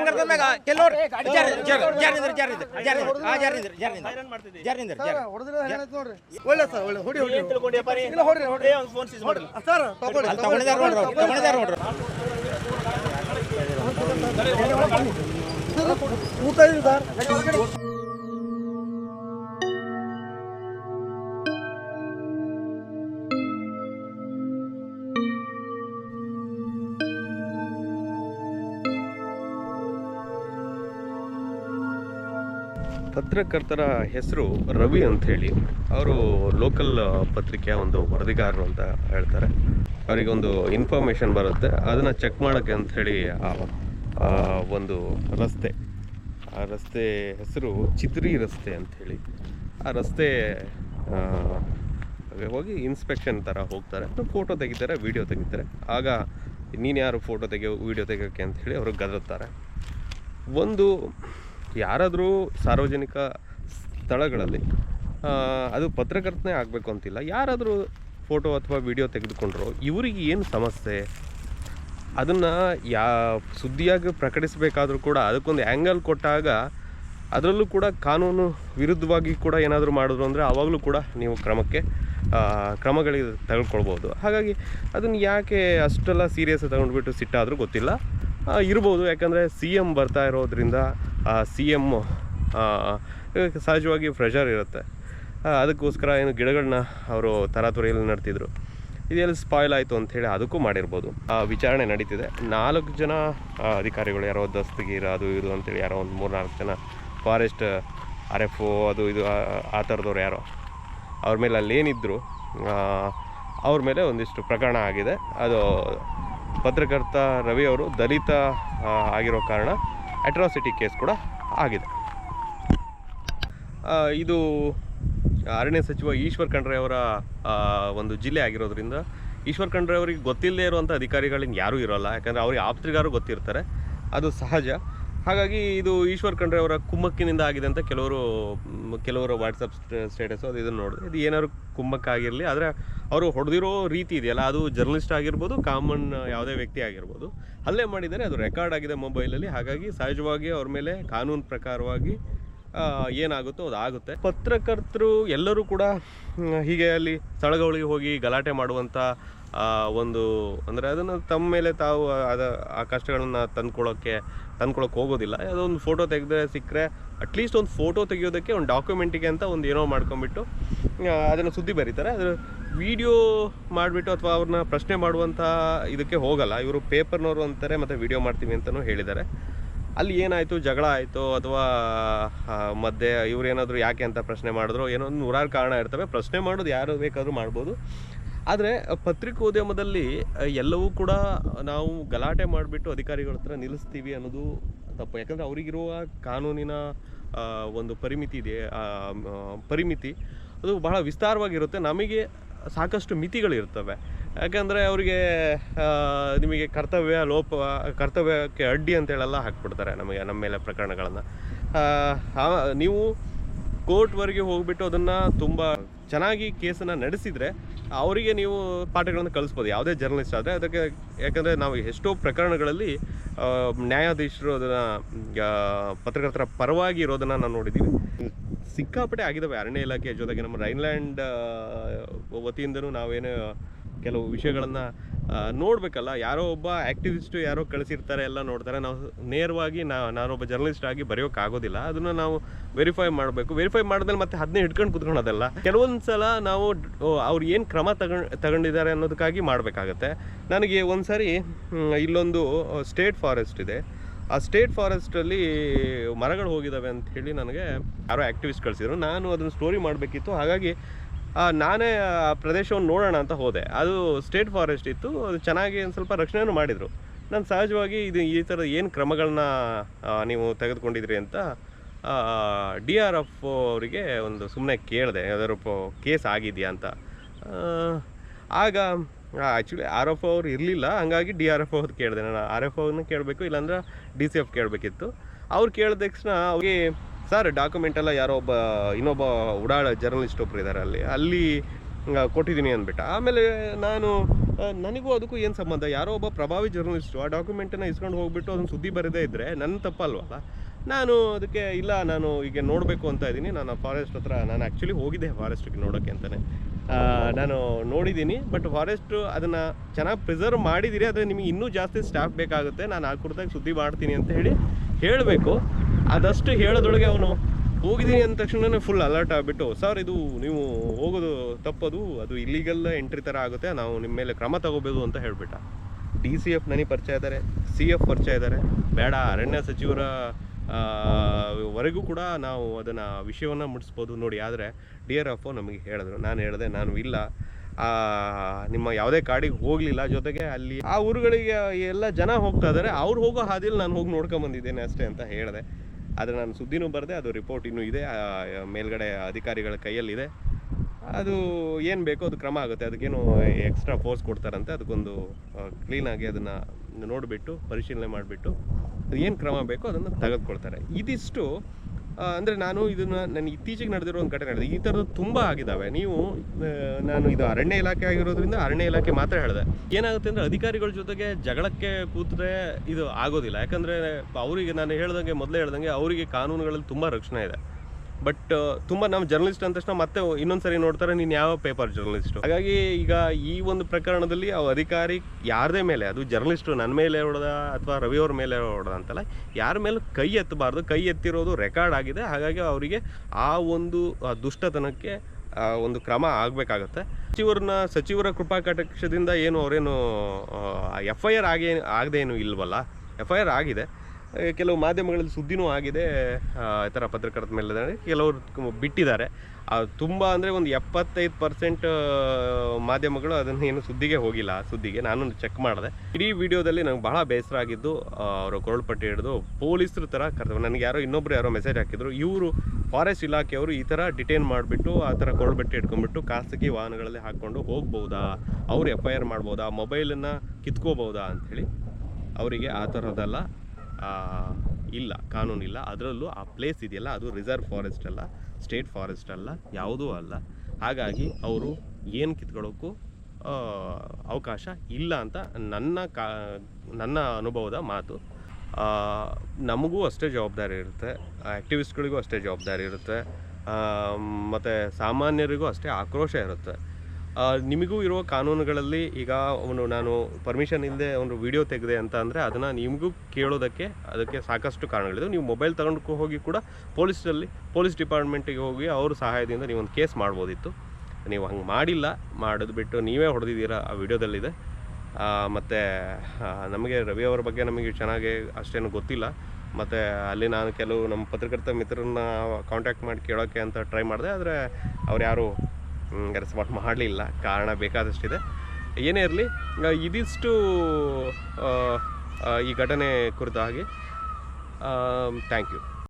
ಕರ್ಕೊಂಡ್ ಮ್ಯಾಗ ಕೆಲವ್ರು ಜಾರ್ ಜಾರ್ ಜಾರಿಂದ್ರ ಜಾರಿಂದ್ರ ಜಾರಿಂದ್ರ ಆ ಜಾರಿಂದ್ರ ಜಾರಿಂದ್ರ ಜಾರಿಂದ್ರ ಜಾರ್ ಒಳ್ಳೆ ಸರ್ ಒಳ್ಳೆ ಹೊಡಿ ಹೊಡಿ ಇಲ್ಲ ಸರ್ ತಗೊಳ್ಳಿ ನೋಡ್ರಿ ನೋಡ್ರಿ ಊಟ ಇದೆ ಸರ್ ಪತ್ರಕರ್ತರ ಹೆಸರು ರವಿ ಅಂತ ಹೇಳಿ. ಅವರು ಲೋಕಲ್ ಪತ್ರಿಕೆಯ ಒಂದು ವರದಿಗಾರರು ಅಂತ ಹೇಳ್ತಾರೆ. ಅವರಿಗೆ ಒಂದು ಇನ್ಫಾರ್ಮೇಷನ್ ಬರುತ್ತೆ. ಅದನ್ನು ಚೆಕ್ ಮಾಡೋಕ್ಕೆ ಆ ಒಂದು ರಸ್ತೆ, ಆ ರಸ್ತೆ ಹೆಸರು ಚಿತ್ರಿ ರಸ್ತೆ ಅಂತ ಹೇಳಿ. ಆ ರಸ್ತೆ ಹೋಗಿ ಇನ್ಸ್ಪೆಕ್ಷನ್ ಥರ ಹೋಗ್ತಾರೆ. ಫೋಟೋ ತೆಗಿತಾರೆ ವೀಡಿಯೋ ತೆಗಿತಾರೆ. ಆಗ ನೀನು ಯಾರು ಫೋಟೋ ತೆಗಿಯೋ ವೀಡಿಯೋ ಅಂತ ಹೇಳಿ ಅವರು ಗದರುತ್ತಾರೆ ಒಂದು ಯಾರಾದರೂ ಸಾರ್ವಜನಿಕ ಸ್ಥಳಗಳಲ್ಲಿ ಅದು ಪತ್ರಕರ್ತನೇ ಆಗಬೇಕು ಅಂತಿಲ್ಲ. ಯಾರಾದರೂ ಫೋಟೋ ಅಥವಾ ವಿಡಿಯೋ ತೆಗೆದುಕೊಂಡ್ರು, ಇವರಿಗೆ ಏನು ಸಮಸ್ಯೆ? ಅದನ್ನು ಯಾ, ಸುದ್ದಿಯಾಗಿ ಪ್ರಕಟಿಸಬೇಕಾದ್ರೂ ಕೂಡ ಅದಕ್ಕೊಂದು ಆ್ಯಂಗಲ್ ಕೊಟ್ಟಾಗ ಅದರಲ್ಲೂ ಕೂಡ ಕಾನೂನು ವಿರುದ್ಧವಾಗಿ ಕೂಡ ಏನಾದರೂ ಮಾಡಿದ್ರು ಅಂದರೆ ಆವಾಗಲೂ ಕೂಡ ನೀವು ಕ್ರಮಕ್ಕೆ ಕ್ರಮಗಳಿಗೆ ತೆಗೆದುಕೊಳ್ಬೋದು. ಹಾಗಾಗಿ ಅದನ್ನು ಯಾಕೆ ಅಷ್ಟೆಲ್ಲ ಸೀರಿಯಸ್ ತಗೊಂಡ್ಬಿಟ್ಟು ಸಿಟ್ಟಾದರೂ ಗೊತ್ತಿಲ್ಲ. ಇರ್ಬೋದು. ಯಾಕಂದರೆ ಸಿ ಎಂ ಬರ್ತಾ ಇರೋದ್ರಿಂದ ಸಿ ಎಂ ಸಹಜವಾಗಿ ಪ್ರೆಷರ್ ಇರುತ್ತೆ. ಅದಕ್ಕೋಸ್ಕರ ಏನು ಗಿಡಗಳನ್ನ ಅವರು ತರಾತುರಿಯಲ್ಲಿ ನಡ್ತಿದ್ರು. ಇದೆಲ್ಲ ಸ್ಪಾಯ್ಲ್ ಆಯಿತು ಅಂಥೇಳಿ ಅದಕ್ಕೂ ಮಾಡಿರ್ಬೋದು. ಆ, ವಿಚಾರಣೆ ನಡೀತಿದೆ. ನಾಲ್ಕು ಜನ ಅಧಿಕಾರಿಗಳು ಯಾರೋ ದಸ್ತಗೀರ ಅದು ಇದು ಅಂತೇಳಿ ಯಾರೋ ಒಂದು ಮೂರು ನಾಲ್ಕು ಜನ ಫಾರೆಸ್ಟ್ ಆರ್ ಎಫ್ ಒ ಅದು ಇದು ಆ- ಥರದವ್ರು ಯಾರೋ ಅವ್ರ ಮೇಲೆ ಅಲ್ಲೇನಿದ್ರು ಆ, ಅವ್ರ ಮೇಲೆ ಒಂದಿಷ್ಟು ಪ್ರಕರಣ ಆಗಿದೆ. ಅದು ಪತ್ರಕರ್ತ ರವಿ ಅವರು ದಲಿತ ಆಗಿರೋ ಕಾರಣ ಅಟ್ರಾಸಿಟಿ ಕೇಸ್ ಕೂಡ ಆಗಿದೆ. ಇದು ಅರಣ್ಯ ಸಚಿವ ಈಶ್ವರ್ ಖಂಡ್ರೆ ಅವರ ಒಂದು ಜಿಲ್ಲೆ ಆಗಿರೋದ್ರಿಂದ ಈಶ್ವರ್ ಖಂಡ್ರೆ ಅವರಿಗೆ ಗೊತ್ತಿಲ್ಲದೆ ಇರುವಂಥ ಅಧಿಕಾರಿಗಳಿಂದ ಯಾರೂ ಇರೋಲ್ಲ. ಯಾಕಂದರೆ ಅವ್ರಿಗೆ ಆಪ್ತರಿಗಾರು ಗೊತ್ತಿರ್ತಾರೆ. ಅದು ಸಹಜ. ಹಾಗಾಗಿ ಇದು ಈಶ್ವರ್ ಖಂಡ್ರೆ ಅವರ ಕುಮ್ಮಕ್ಕಿನಿಂದ ಆಗಿದೆ ಅಂತ ಕೆಲವರು ಕೆಲವರು ವಾಟ್ಸಪ್ ಸ್ಟೇಟಸು ಅದು ಇದನ್ನು ನೋಡಿದೆ ಇದು ಏನಾದ್ರು ಕುಮ್ಮಕ್ಕಾಗಿರಲಿ ಆದರೆ ಅವರು ಹೊಡೆದಿರೋ ರೀತಿ ಇದೆಯಲ್ಲ, ಅದು ಜರ್ನಲಿಸ್ಟ್ ಆಗಿರ್ಬೋದು, ಕಾಮನ್ ಯಾವುದೇ ವ್ಯಕ್ತಿ ಆಗಿರ್ಬೋದು. ಅಲ್ಲೇ ಮಾಡಿದರೆ ಅದು ರೆಕಾರ್ಡ್ ಆಗಿದೆ ಮೊಬೈಲಲ್ಲಿ, ಹಾಗಾಗಿ ಸಹಜವಾಗಿ ಅವ್ರ ಮೇಲೆ ಕಾನೂನು ಪ್ರಕಾರವಾಗಿ ಏನಾಗುತ್ತೋ ಅದು ಆಗುತ್ತೆ. ಪತ್ರಕರ್ತರು ಎಲ್ಲರೂ ಕೂಡ ಹೀಗೆ ಅಲ್ಲಿ ಸ್ಥಳಗಳಿಗೆ ಹೋಗಿ ಗಲಾಟೆ ಮಾಡುವಂಥ ಆ, ಒಂದು ಅಂದರೆ ಅದನ್ನು ತಮ್ಮ ಮೇಲೆ ತಾವು ಅದ ಆ ಕಷ್ಟಗಳನ್ನು ತಂದ್ಕೊಳ್ಳೋಕ್ಕೆ ತಂದ್ಕೊಳ್ಳೋಕೆ ಹೋಗೋದಿಲ್ಲ. ಅದೊಂದು ಫೋಟೋ ತೆಗೆದ್ರೆ ಸಿಕ್ಕರೆ ಅಟ್ಲೀಸ್ಟ್ ಒಂದು ಫೋಟೋ ತೆಗೆಯೋದಕ್ಕೆ ಒಂದು ಡಾಕ್ಯುಮೆಂಟಿಗೆ ಅಂತ ಒಂದು ಏನೋ ಮಾಡ್ಕೊಂಬಿಟ್ಟು ಆ, ಅದನ್ನು ಸುದ್ದಿ ಬರೀತಾರೆ. ಅದರ ವಿಡಿಯೋ ಮಾಡಿಬಿಟ್ಟು ಅಥವಾ ಅವ್ರನ್ನ ಪ್ರಶ್ನೆ ಮಾಡುವಂಥ ಇದಕ್ಕೆ ಹೋಗಲ್ಲ. ಇವರು ಪೇಪರ್ನವರು ಅಂತಾರೆ ಮತ್ತು ವಿಡಿಯೋ ಮಾಡ್ತೀವಿ ಅಂತಲೂ ಹೇಳಿದ್ದಾರೆ. ಅಲ್ಲಿ ಏನಾಯಿತು? ಜಗಳ ಆಯಿತು? ಅಥವಾ ಮಧ್ಯೆ ಇವ್ರು ಏನಾದರೂ ಯಾಕೆ ಅಂತ ಪ್ರಶ್ನೆ ಮಾಡಿದ್ರು? ಏನೋ ನೂರಾರು ಕಾರಣ ಇರ್ತವೆ. ಪ್ರಶ್ನೆ ಮಾಡೋದು ಯಾರು ಬೇಕಾದರೂ ಮಾಡ್ಬೋದು. ಆದರೆ ಪತ್ರಿಕೋದ್ಯಮದಲ್ಲಿ ಎಲ್ಲವೂ ಕೂಡ ನಾವು ಗಲಾಟೆ ಮಾಡಿಬಿಟ್ಟು ಅಧಿಕಾರಿಗಳ ಹತ್ರ ನಿಲ್ಲಿಸ್ತೀವಿ ಅನ್ನೋದು ತಪ್ಪು. ಯಾಕಂದರೆ ಅವರಿಗಿರುವ ಕಾನೂನಿನ ಒಂದು ಪರಿಮಿತಿ ಇದೆ ಪರಿಮಿತಿ. ಅದು ಬಹಳ ವಿಸ್ತಾರವಾಗಿರುತ್ತೆ. ನಮಗೆ ಸಾಕಷ್ಟು ಮಿತಿಗಳಿರ್ತವೆ. ಯಾಕಂದರೆ ಅವರಿಗೆ ನಿಮಗೆ ಕರ್ತವ್ಯ, ಲೋಪ, ಕರ್ತವ್ಯಕ್ಕೆ ಅಡ್ಡಿ ಅಂತೇಳೆಲ್ಲ ಹಾಕ್ಬಿಡ್ತಾರೆ ನಮಗೆ, ನಮ್ಮ ಮೇಲೆ ಪ್ರಕರಣಗಳನ್ನು. ನೀವು ಕೋರ್ಟ್ವರೆಗೆ ಹೋಗಿಬಿಟ್ಟು ಅದನ್ನು ತುಂಬ ಚೆನ್ನಾಗಿ ಕೇಸನ್ನು ನಡೆಸಿದರೆ ಅವರಿಗೆ ನೀವು ಪಾಠಗಳನ್ನು ಕಲಿಸ್ಬೋದು, ಯಾವುದೇ ಜರ್ನಲಿಸ್ಟ್ ಆದರೆ. ಅದಕ್ಕೆ ಯಾಕಂದರೆ ನಾವು ಎಷ್ಟೋ ಪ್ರಕರಣಗಳಲ್ಲಿ ನ್ಯಾಯಾಧೀಶರು ಅದನ್ನು ಪತ್ರಕರ್ತರ ಪರವಾಗಿ ಇರೋದನ್ನು ನಾವು ನೋಡಿದ್ದೀವಿ ಸಿಕ್ಕಾಪಟ್ಟೆ ಆಗಿದ್ದಾವೆ ಅರಣ್ಯ ಇಲಾಖೆಯ ಜೊತೆಗೆ ನಮ್ಮ ರೈನ್ಲ್ಯಾಂಡ್ ವತಿಯಿಂದನೂ ನಾವೇನು ಕೆಲವು ವಿಷಯಗಳನ್ನು ನೋಡಬೇಕಲ್ಲ. ಯಾರೋ ಒಬ್ಬ ಆ್ಯಕ್ಟಿವಿಸ್ಟು ಯಾರೋ ಕಳಿಸಿರ್ತಾರೆ, ಎಲ್ಲ ನೋಡ್ತಾರೆ. ನಾವು ನೇರವಾಗಿ ನಾ, ನಾನೊಬ್ಬ ಜರ್ನಲಿಸ್ಟ್ ಆಗಿ ಬರೆಯೋಕ್ಕಾಗೋದಿಲ್ಲ ಅದನ್ನು ನಾವು ವೆರಿಫೈ ಮಾಡಬೇಕು. ವೆರಿಫೈ ಮಾಡಿದ್ಮೇಲೆ ಮತ್ತೆ ಅದನ್ನೇ ಹಿಡ್ಕೊಂಡು ಕುತ್ಕೊಳೋದಲ್ಲ ಕೆಲವೊಂದು ಸಲ ನಾವು ಅವ್ರು ಏನು ಕ್ರಮ ತಗೊಂಡು, ತಗೊಂಡಿದ್ದಾರೆ ಅನ್ನೋದಕ್ಕಾಗಿ ಮಾಡಬೇಕಾಗತ್ತೆ. ನನಗೆ ಒಂದು ಸಾರಿ ಇಲ್ಲೊಂದು ಸ್ಟೇಟ್ ಫಾರೆಸ್ಟ್ ಇದೆ. ಆ ಸ್ಟೇಟ್ ಫಾರೆಸ್ಟಲ್ಲಿ ಮರಗಳು ಹೋಗಿದ್ದಾವೆ ಅಂತ ಹೇಳಿ ನನಗೆ ಯಾರೋ ಆ್ಯಕ್ಟಿವಿಸ್ಟ್ ಕಳಿಸಿದ್ರು. ನಾನು ಅದನ್ನು ಸ್ಟೋರಿ ಮಾಡಬೇಕಿತ್ತು. ಹಾಗಾಗಿ ನಾನೇ, ಆ, ಪ್ರದೇಶವನ್ನು ನೋಡೋಣ ಅಂತ ಹೋದೆ. ಅದು ಸ್ಟೇಟ್ ಫಾರೆಸ್ಟ್ ಇತ್ತು. ಅದು ಚೆನ್ನಾಗಿ ಒಂದು ಸ್ವಲ್ಪ ರಕ್ಷಣೆನೂ ಮಾಡಿದರು. ನಾನು ಸಹಜವಾಗಿ ಇದು ಈ ಥರದ ಏನು ಕ್ರಮಗಳನ್ನ ನೀವು ತೆಗೆದುಕೊಂಡಿದ್ರಿ ಅಂತ ಡಿ ಆರ್ ಎಫ್ ಅವರಿಗೆ ಒಂದು ಸುಮ್ಮನೆ ಕೇಳಿದೆ. ಯಾವ್ದಾದ್ರು ಕೇಸ್ ಆಗಿದೆಯಾ ಅಂತ. ಆಗ ಆ್ಯಕ್ಚುಲಿ ಆರ್ ಎಫ್ ಅವ್ರು ಇರಲಿಲ್ಲ. ಹಂಗಾಗಿ ಡಿ ಆರ್ ಎಫ್ ಅವ್ರು ಕೇಳಿದೆ. ನಾನು ಆರ್ ಎಫ್ ಅವ್ರನ್ನ ಕೇಳಬೇಕು, ಇಲ್ಲಾಂದ್ರೆ ಡಿ ಸಿ ಎಫ್ ಕೇಳಬೇಕಿತ್ತು. ಅವ್ರು ಕೇಳಿದ ತಕ್ಷಣ ಅವ್ರಿಗೆ ಸರ್ ಡಾಕ್ಯುಮೆಂಟ್ ಎಲ್ಲ ಯಾರೋ ಒಬ್ಬ, ಇನ್ನೊಬ್ಬ ಉಡಾಳ ಜರ್ನಲಿಸ್ಟ್ ಒಬ್ರು ಇದ್ದಾರೆ ಅಲ್ಲಿ. ಅಲ್ಲಿ ಕೊಟ್ಟಿದ್ದೀನಿ ಅಂದ್ಬಿಟ್ಟು. ಆಮೇಲೆ ನಾನು ನನಗೂ ಅದಕ್ಕೂ ಏನು ಸಂಬಂಧ? ಯಾರೋ ಒಬ್ಬ ಪ್ರಭಾವಿ ಜರ್ನಲಿಸ್ಟು ಆ ಡಾಕ್ಯುಮೆಂಟನ್ನು ಇಸ್ಕೊಂಡು ಹೋಗ್ಬಿಟ್ಟು ಅದನ್ನು ಸುದ್ದಿ ಬರದೇ ಇದ್ದರೆ ನನ್ನ ತಪ್ಪಲ್ವಲ್ಲ? ನಾನು ಅದಕ್ಕೆ, ಇಲ್ಲ, ನಾನು ಈಗ ನೋಡಬೇಕು ಅಂತ ಇದ್ದೀನಿ. ನಾನು ಫಾರೆಸ್ಟ್ ಹತ್ರ, ನಾನು ಆ್ಯಕ್ಚುಲಿ ಹೋಗಿದ್ದೆ ಫಾರೆಸ್ಟಿಗೆ ನೋಡೋಕ್ಕೆ ಅಂತಲೇ ನಾನು ನೋಡಿದ್ದೀನಿ ಬಟ್ ಫಾರೆಸ್ಟು ಅದನ್ನು ಚೆನ್ನಾಗಿ ಪ್ರಿಸರ್ವ್ ಮಾಡಿದ್ದೀರಿ, ಆದರೆ ನಿಮಗೆ ಇನ್ನೂ ಜಾಸ್ತಿ ಸ್ಟಾಫ್ ಬೇಕಾಗುತ್ತೆ. ನಾನು ಆ ಕುರಿತಾಗಿ ಸುದ್ದಿ ಮಾಡ್ತೀನಿ ಅಂತ ಹೇಳಿ ಹೇಳಬೇಕು. ಅದಷ್ಟು ಹೇಳೋದ್ರೊಳಗೆ ಅವನು ಹೋಗಿದ್ದೀನಿ ಅಂದ ತಕ್ಷಣನೇ ಫುಲ್ ಅಲರ್ಟ್ ಆಗಿಬಿಟ್ಟು ಸರ್ ಇದು ನೀವು ಹೋಗೋದು ತಪ್ಪದು, ಅದು ಇಲ್ಲಿಗಲ್ ಎಂಟ್ರಿ ಥರ ಆಗುತ್ತೆ, ನಾವು ನಿಮ್ಮ ಮೇಲೆ ಕ್ರಮ ತಗೋಬೇಕು ಅಂತ ಹೇಳಿಬಿಟ್ಟ. ಡಿ ಸಿ ಎಫ್ ನನಗೆ ಪರಿಚಯ ಇದ್ದಾರೆ ಸಿ ಎಫ್ ಪರಿಚಯ ಇದ್ದಾರೆ ಬೇಡ, ಅರಣ್ಯ ಸಚಿವರ ವರೆಗೂ ಕೂಡ ನಾವು ಅದನ್ನು ವಿಷಯವನ್ನು ಮುಟ್ಟಿಸ್ಬೋದು ನೋಡಿ. ಆದರೆ ಡಿ ಆರ್ ಎಫ್ ನಮಗೆ ಹೇಳಿದ್ರು. ನಾನು ಹೇಳಿದೆ, ನಾನು ಇಲ್ಲ. ನಿಮ್ಮ ಯಾವುದೇ ಕಾಡಿಗೆ ಹೋಗಲಿಲ್ಲ. ಜೊತೆಗೆ ಅಲ್ಲಿ ಆ ಊರುಗಳಿಗೆ ಎಲ್ಲ ಜನ ಹೋಗ್ತಾ ಇದ್ದಾರೆ ಅವ್ರು ಹೋಗೋ ಹಾದಿಯಲ್ಲಿ ನಾನು ಹೋಗಿ ನೋಡ್ಕೊಂಬಂದಿದ್ದೇನೆ ಅಷ್ಟೇ ಅಂತ ಹೇಳಿದೆ. ಆದರೆ ನಾನು ಸುದ್ದಿನೂ ಬರದೆ, ಅದು ರಿಪೋರ್ಟ್ ಇನ್ನೂ ಇದೆ ಮೇಲ್ಗಡೆ ಅಧಿಕಾರಿಗಳ ಕೈಯಲ್ಲಿದೆ. ಅದು ಏನು ಬೇಕೋ ಅದು ಕ್ರಮ ಆಗುತ್ತೆ, ಅದಕ್ಕೇನು ಎಕ್ಸ್ಟ್ರಾ ಫೋರ್ಸ್ ಕೊಡ್ತಾರಂತೆ, ಅದಕ್ಕೊಂದು ಕ್ಲೀನಾಗಿ ಅದನ್ನು ನೋಡಿಬಿಟ್ಟು, ಪರಿಶೀಲನೆ ಮಾಡಿಬಿಟ್ಟು ಏನು ಕ್ರಮ ಬೇಕೋ ಅದನ್ನು ತೆಗೆದುಕೊಳ್ತಾರೆ. ಇದಿಷ್ಟು ಅಂದರೆ ನಾನು ಇದನ್ನು ನನ್ನ ಇತ್ತೀಚೆಗೆ ನಡೆದಿರೋ ಒಂದು ಘಟನೆ ಈ ಥರದ್ದು ತುಂಬ ಆಗಿದ್ದಾವೆ. ನೀವು ನಾನು ಇದು ಅರಣ್ಯ ಇಲಾಖೆ ಆಗಿರೋದ್ರಿಂದ ಅರಣ್ಯ ಇಲಾಖೆ ಮಾತ್ರ ಹೇಳಿದೆ. ಏನಾಗುತ್ತೆ ಅಂದರೆ ಅಧಿಕಾರಿಗಳ ಜೊತೆಗೆ ಜಗಳಕ್ಕೆ ಕೂತ್ರೆ ಇದು ಆಗೋದಿಲ್ಲ. ಯಾಕಂದರೆ ಅವರಿಗೆ ನಾನು ಹೇಳ್ದಂಗೆ, ಮೊದಲೇ ಹೇಳ್ದಂಗೆ ಅವರಿಗೆ ಕಾನೂನುಗಳಲ್ಲಿ ತುಂಬ ರಕ್ಷಣೆ ಇದೆ. ಬಟ್ ತುಂಬ ನಮ್ಮ ಜರ್ನಲಿಸ್ಟ್ ಅಂದ ತಕ್ಷಣ ಮತ್ತೆ ಇನ್ನೊಂದು ಸರಿ ನೋಡ್ತಾರೆ ನೀನು ಯಾವ ಪೇಪರ್ ಜರ್ನಲಿಸ್ಟು ಹಾಗಾಗಿ ಈಗ ಈ ಒಂದು ಪ್ರಕರಣದಲ್ಲಿ ಆ ಅಧಿಕಾರಿ ಯಾರದೇ ಮೇಲೆ, ಅದು ಜರ್ನಲಿಸ್ಟು ನನ್ನ ಮೇಲೆ ಹೊಡೆದ ಅಥವಾ ರವಿಯವ್ರ ಮೇಲೆ ಹೊಡೆದ ಅಂತಲ್ಲ, ಯಾರ ಮೇಲೆ ಕೈ ಎತ್ತಬಾರ್ದು. ಕೈ ಎತ್ತಿರೋದು ರೆಕಾರ್ಡ್ ಆಗಿದೆ. ಹಾಗಾಗಿ ಅವರಿಗೆ ಆ ಒಂದು ದುಷ್ಟತನಕ್ಕೆ ಒಂದು ಕ್ರಮ ಆಗಬೇಕಾಗತ್ತೆ. ಸಚಿವರನ್ನ ಸಚಿವರ ಕೃಪಾ ಕಟಾಕ್ಷದಿಂದ ಏನು ಅವರೇನು ಎಫ್ ಐ ಆರ್ ಆಗೇ ಆಗದೆ ಏನು ಇಲ್ವಲ್ಲ? ಎಫ್ ಐ ಆರ್ ಆಗಿದೆ. ಕೆಲವು ಮಾಧ್ಯಮಗಳಲ್ಲಿ ಸುದ್ದಿನೂ ಆಗಿದೆ. ಈ ಥರ ಪತ್ರಕರ್ತರ ಮೇಲೆ ಕೆಲವರು ಬಿಟ್ಟಿದ್ದಾರೆ. ತುಂಬ ಅಂದರೆ ಒಂದು ಎಪ್ಪತ್ತೈದು ಪರ್ಸೆಂಟ್ ಮಾಧ್ಯಮಗಳು ಅದನ್ನು ಏನು ಸುದ್ದಿಗೆ ಹೋಗಿಲ್ಲ. ಸುದ್ದಿಗೆ ನಾನು ಚೆಕ್ ಮಾಡಿದೆ. ಇಡೀ ವಿಡಿಯೋದಲ್ಲಿ ನನಗೆ ಬಹಳ ಬೇಸರ ಆಗಿದ್ದು ಅವರು ಕೊರಳ್ಪಟ್ಟಿ ಹಿಡಿದು ಪೊಲೀಸರ ಥರ ಕರ್ತವ್ಯ ನನಗೆ ಯಾರೋ ಇನ್ನೊಬ್ರು ಯಾರೋ ಮೆಸೇಜ್ ಹಾಕಿದ್ರು. ಇವರು ಫಾರೆಸ್ಟ್ ಇಲಾಖೆಯವರು ಈ ಥರ ಡಿಟೈನ್ ಮಾಡಿಬಿಟ್ಟು, ಆ ಥರ ಕೊರಳುಪಟ್ಟಿ ಇಟ್ಕೊಂಡ್ಬಿಟ್ಟು ಖಾಸಗಿ ವಾಹನಗಳಲ್ಲಿ ಹಾಕ್ಕೊಂಡು ಹೋಗ್ಬೋದಾ? ಅವ್ರು ಎಫ್ ಐ ಆರ್ ಮಾಡ್ಬೋದಾ? ಮೊಬೈಲನ್ನು ಕಿತ್ಕೋಬೋದಾ ಅಂಥೇಳಿ ಅವರಿಗೆ ಆ ಥರದ್ದೆಲ್ಲ ಇಲ್ಲ ಕಾನೂನಿಲ್ಲ ಅದರಲ್ಲೂ ಆ ಪ್ಲೇಸ್ ಇದೆಯಲ್ಲ, ಅದು ರಿಸರ್ವ್ ಫಾರೆಸ್ಟ್ ಅಲ್ಲ ಸ್ಟೇಟ್ ಫಾರೆಸ್ಟ್ ಅಲ್ಲ, ಯಾವುದೂ ಅಲ್ಲ. ಹಾಗಾಗಿ ಅವರು ಏನು ಕಿತ್ಕೊಳ್ಳೋಕ್ಕೂ ಅವಕಾಶ ಇಲ್ಲ ಅಂತ ನನ್ನ ಕಾ, ನನ್ನ ಅನುಭವದ ಮಾತು. ನಮಗೂ ಅಷ್ಟೇ ಜವಾಬ್ದಾರಿ ಇರುತ್ತೆ. ಆ್ಯಕ್ಟಿವಿಸ್ಟ್ಗಳಿಗೂ ಅಷ್ಟೇ ಜವಾಬ್ದಾರಿ ಇರುತ್ತೆ. ಮತ್ತು ಸಾಮಾನ್ಯರಿಗೂ ಅಷ್ಟೇ ಆಕ್ರೋಶ ಇರುತ್ತೆ. ನಿಮಗೂ ಇರುವ ಕಾನೂನುಗಳಲ್ಲಿ ಈಗ ಅವನು ನಾನು ಪರ್ಮಿಷನ್ ಇಲ್ಲದೆ ಅವನು ವಿಡಿಯೋ ತೆಗೆದೆ ಅಂತ ಅಂದರೆ ಅದನ್ನು ನಿಮಗೂ ಕೇಳೋದಕ್ಕೆ ಅದಕ್ಕೆ ಸಾಕಷ್ಟು ಕಾರಣಗಳಿದೆ. ನೀವು ಮೊಬೈಲ್ ತಗೊಂಡು ಹೋಗಿ ಕೂಡ ಪೊಲೀಸಲ್ಲಿ ಪೊಲೀಸ್ ಡಿಪಾರ್ಟ್ಮೆಂಟಿಗೆ ಹೋಗಿ ಅವ್ರ ಸಹಾಯದಿಂದ ನೀವು ಒಂದು ಕೇಸ್ ಮಾಡ್ಬೋದಿತ್ತು. ನೀವು ಹಂಗೆ ಮಾಡಿಲ್ಲ, ಮಾಡೋದು ಬಿಟ್ಟು ನೀವೇ ಹೊಡೆದಿದ್ದೀರಾ ಆ ವಿಡಿಯೋದಲ್ಲಿದೆ ಮತ್ತು ನಮಗೆ ರವಿ ಅವರ ಬಗ್ಗೆ ನಮಗೆ ಚೆನ್ನಾಗಿ ಅಷ್ಟೇನು ಗೊತ್ತಿಲ್ಲ. ಮತ್ತು ಅಲ್ಲಿ ನಾನು ಕೆಲವು ನಮ್ಮ ಪತ್ರಕರ್ತ ಮಿತ್ರರನ್ನ ಕಾಂಟ್ಯಾಕ್ಟ್ ಮಾಡಿ ಕೇಳೋಕ್ಕೆ ಅಂತ ಟ್ರೈ ಮಾಡಿದೆ, ಆದರೆ ಅವ್ರು ಯಾರು ರೆಸ್ಪಾಂಡ್ ಮಾಡಲಿಲ್ಲ. ಕಾರಣ ಬೇಕಾದಷ್ಟಿದೆ. ಏನೇ ಇರಲಿ ಇದಿಷ್ಟು ಈ ಘಟನೆ ಕುರಿತಾಗಿ ಥ್ಯಾಂಕ್ ಯು